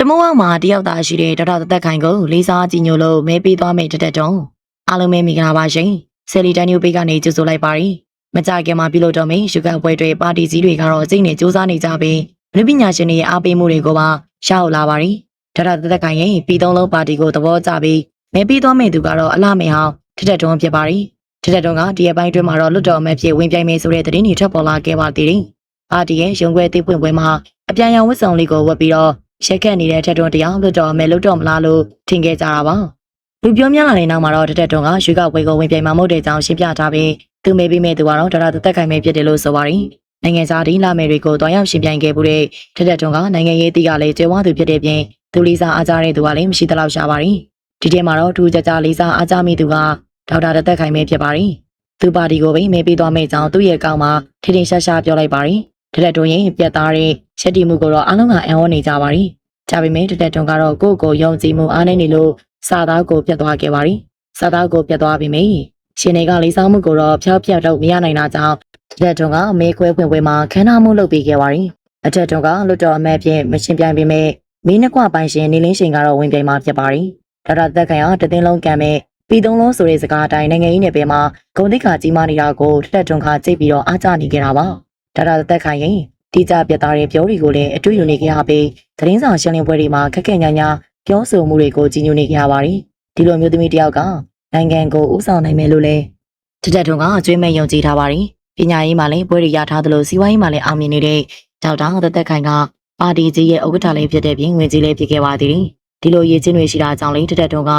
တမုံအောင်မှာတယောက်သားရှိတဲ့ဒေါက်တာသက်သက်ခိုင်ကိုလေးစားကြည်ညိုလို့မဲပေးသွားမယ်တက်တက်တုံးအားလုံးပဲမိဂလာပါရှင်ဆယ်လီတန်ယူပေးကနေကြိုဆိုလိုက်ပါရီမကြခင်မှာပြုလုပ်တော့မယ်ရှုကပွဲတွေပါတီစည်းတွေကတော့စိတ်နဲ့စူးစမ်းနေကြပြီးလူပညာရှင်တွေရဲ့အားပေးမှုတွေကိုပါရှောက်လာပါရီဒေါက်တာသက်သက်ခိုင်ရဲ့ပြည်သုံးလုံးပါတီကိုသဘောကျပြီးမဲပေးသွားမယ်သူကတော့အလှမေဟောင်းတက်တက်တုံးဖြစ်ပါရီတက်တက်တုံးကဒီအပိုင်းတွင်းမှာတော့လွတ်တော်အမတ်ဖြစ်ဝင်ပြိုင်မယ်ဆိုတဲ့သတင်းတွေထွက်ပေါ်လာခဲ့ပါသေးတယ်ပါတီရဲ့ရုံးခွဲသိပွင့်ပွဲမှာအပြန်ရောင်ဝတ်ဆောင်လေးကိုဝတ်ပြီးတော့ ရက်ခက်နေတဲ့ထက်တွန်းတရားလွတ်တော်မယ်လွတ်တော်မလားလို့ထင်ခဲ့ကြတာပါလူပြောများလာတဲ့နောက်မှာတော့တက်တက်တွန်းကရွေးကောက်ပွဲကိုဝင်ပြိုင်မှာမဟုတ်တဲ့ကြောင်းရှင်းပြထားပြီးသူမေးပြီးမဲ့သူကတော့ဒေါက်တာသက်သက်ခိုင်ပဲဖြစ်တယ်လို့ဆိုပါတယ်နိုင်ငံသားဒီလာမယ်တွေကိုတွားရောက်ရှင်းပြိုင်ခဲ့မှုတဲ့ထက်တက်တွန်းကနိုင်ငံရေးတီးကလည်းကျွဲဝသူဖြစ်တဲ့ပြင်သူလေးစားအားကြတဲ့သူကလည်းမရှိသလောက်ရှာပါတယ်ဒီထဲမှာတော့သူကြကြလေးစားအားကြမိသူကဒေါက်တာသက်သက်ခိုင်ပဲဖြစ်ပါတယ်သူပါတီကိုပဲမဲပေးသွားမယ့်ကြောင်းသူ့ရဲ့ကောင်းမှာထင်ထင်ရှားရှားပြောလိုက်ပါတယ် ထက်တက်တွန်းရင်ပြတ်သားတဲ့ချက်တီမှုကိုတော့အားလုံးကအံ့ဩနေကြပါတယ်ကြပါပြီမေတက်တက်တုံကတော့ကိုယ့်ကိုယ်ယုံကြည်မှုအားနည်းနေလို့စာသားကိုပြတ်သွားခဲ့ပါရီစာသားကိုပြတ်သွားပြီမေရှင်တွေကလေးစားမှုကိုတော့ဖျောက်ပြတ်တော့မရနိုင်တာကြောင့်တက်တက်တုံကမေခွဲဖွင့်ပွဲမှာခန်းနာမှုလုပ်ပေးခဲ့ပါရီအတက်တုံကလွတ်တော်အမတ်ဖြင့်မရှင်ပြိုင်ပေမဲ့မင်းနှကွပိုင်ရှင်နေလင်းရှင်ကတော့ဝင်ပြိုင်မှာဖြစ်ပါရီဒေါက်တာသက်ခိုင်ကတသိန်းလုံးကံမဲ့ပြီးသုံးလုံးဆိုတဲ့စကားအတိုင်းနိုင်ငံရေးနယ်ပယ်မှာဂုံတိတ်ခါကြီးမားနေတာကိုတက်တက်တုံကကြိတ်ပြီးတော့အားကျနေကြတာပါ ဒေါက်တာသက်ခိုင်ရင်တိကျပြတ်သားတဲ့ပြောတွေကိုလည်းအတွေ့ယူနေကြရပြီးသတင်းစာရှင်းလင်းပွဲတွေမှာခက်ခဲညာညာပြောဆိုမှုတွေကိုကြီးညိုနေကြရပါတယ်။ဒီလိုမျိုးသမီးတယောက်ကနိုင်ငံကိုဥဆောင်နိုင်မယ်လို့လည်းတတက်ထုံကအကျွေးမဲ့ယုံကြည်ထားပါတယ်။ပညာရေးမှာလည်းပွဲတွေရထားသလိုစီးပွားရေးမှာလည်းအောင်မြင်နေတဲ့ဒေါက်တာသက်သက်ခိုင်ကပါတီကြီးရဲ့ဥက္ကဋ္ဌလေးဖြစ်တဲ့ပြင်ဝင်ကြီးလေးဖြစ်ခဲ့ပါသေးတယ်။ဒီလိုရည်ချင်းတွေရှိတာကြောင့်လေတတက်ထုံက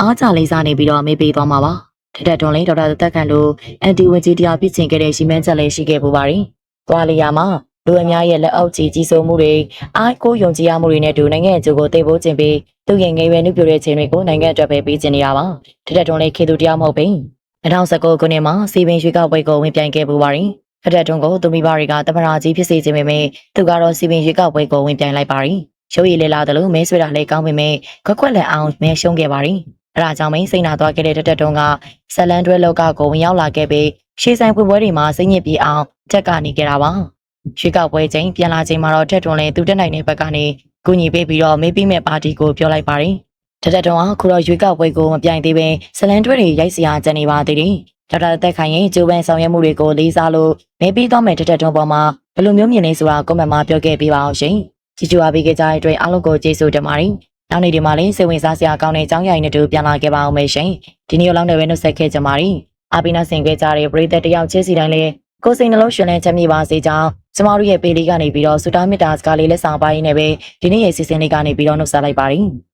အားကြလေးစားနေပြီးတော့မေးပေးသွားမှာပါ။တတက်ထုံလေးဒေါက်တာသက်သက်ခိုင်လိုအန်တီဝင်ကြီးတရားဖြစ်ချင်ခဲ့တဲ့ရှိမှန်းချက်လေးရှိခဲ့ပူပါတယ်။ သွားလျာမှာလူအများရဲ့လက်အောက်ကြီးကြီးစိုးမှုတွေအားကိုယုံကြည်ရမှုတွေနဲ့တူနိုင်ငံအကျိုးကိုသိဖို့ခြင်းပြီးသူ့ရဲ့ငယ်ရွယ်နှုတ်ပြတဲ့ခြင်းတွေကိုနိုင်ငံအတွက်ပဲပေးခြင်းနေရပါတတက်တွန်းလေးခေသူတရားမဟုတ်ဘူး2019ခုနှစ်မှာစီပင်ရွေးကောက်ပွဲကိုဝင်ပြိုင်ခဲ့ပူပါရင်တတက်တွန်းကိုသူမိဘတွေကတမရာကြီးဖြစ်စေခြင်းပေမဲ့သူကတော့စီပင်ရွေးကောက်ပွဲကိုဝင်ပြိုင်လိုက်ပါရင်ရုပ်ရည်လေလာတယ်လို့မဲဆွေတာလေးကောင်းပေမဲ့ခွက်ခွက်လက်အောင်မဲရှုံးခဲ့ပါရင်အဲဒါကြောင့်မင်းစိတ်နာသွားခဲ့တဲ့တတက်တွန်းကဇလန်တွဲလောက်ကကိုဝင်ရောက်လာခဲ့ပြီး ရှေးဆိုင်ဖွင့်ပွဲတွေမှာစိတ်ညစ်ပြေအောင်တက်ကနေခဲ့တာပါရွေးကောက်ပွဲချိန်ပြန်လာချိန်မှာတော့တက်တွန်လည်းသူတက်နိုင်တဲ့ဘက်ကနေကူညီပေးပြီးတော့မေးပြီးမဲ့ပါတီကိုပြောလိုက်ပါတယ်။တက်တက်တွန်ကခုတော့ရွေးကောက်ပွဲကိုမပြိုင်သေးဘဲဇလန်တွဲတွေရိုက်စရာကြံနေပါသေးတယ်။ဒေါက်တာတက်ခိုင်ရဲ့ဂျိုးပန်ဆောင်ရွက်မှုတွေကိုလေးစားလို့မေးပြီးတော့မဲ့တက်တက်တွန်ပေါ်မှာဘယ်လိုမျိုးမြင်နေဆိုတာကွန်မန့်မှာပြောခဲ့ပေးပါအောင်ရှင်။ကြည့်ကြပါပေးကြတဲ့အတွက်အားလုံးကိုကျေးဇူးတင်ပါတယ်။နောက်နေ့ဒီမှာလည်းစိတ်ဝင်စားစရာကောင်းတဲ့အကြောင်းအရာတွေနဲ့တူပြန်လာခဲ့ပါအောင်မယ်ရှင်။ဒီနေ့လောက်နဲ့ပဲနှုတ်ဆက်ခဲ့ကြပါရီ။ အာပီနာဆင်ခဲ့ကြတဲ့ပရိသတ်တယောက်ချင်းစီတိုင်းလည်းကိုယ်စိတ်နှလုံးရှင်လန်းချမ်းမြေပါစေကြောင်းကျမတို့ရဲ့ပေးလေးကနေပြီးတော့စူတာမီတာစကားလေးလက်ဆောင်ပိုင်းနဲ့ပဲဒီနေ့ရဲ့စီစဉ်လေးကနေပြီးတော့နှုတ်ဆက်လိုက်ပါရစေ။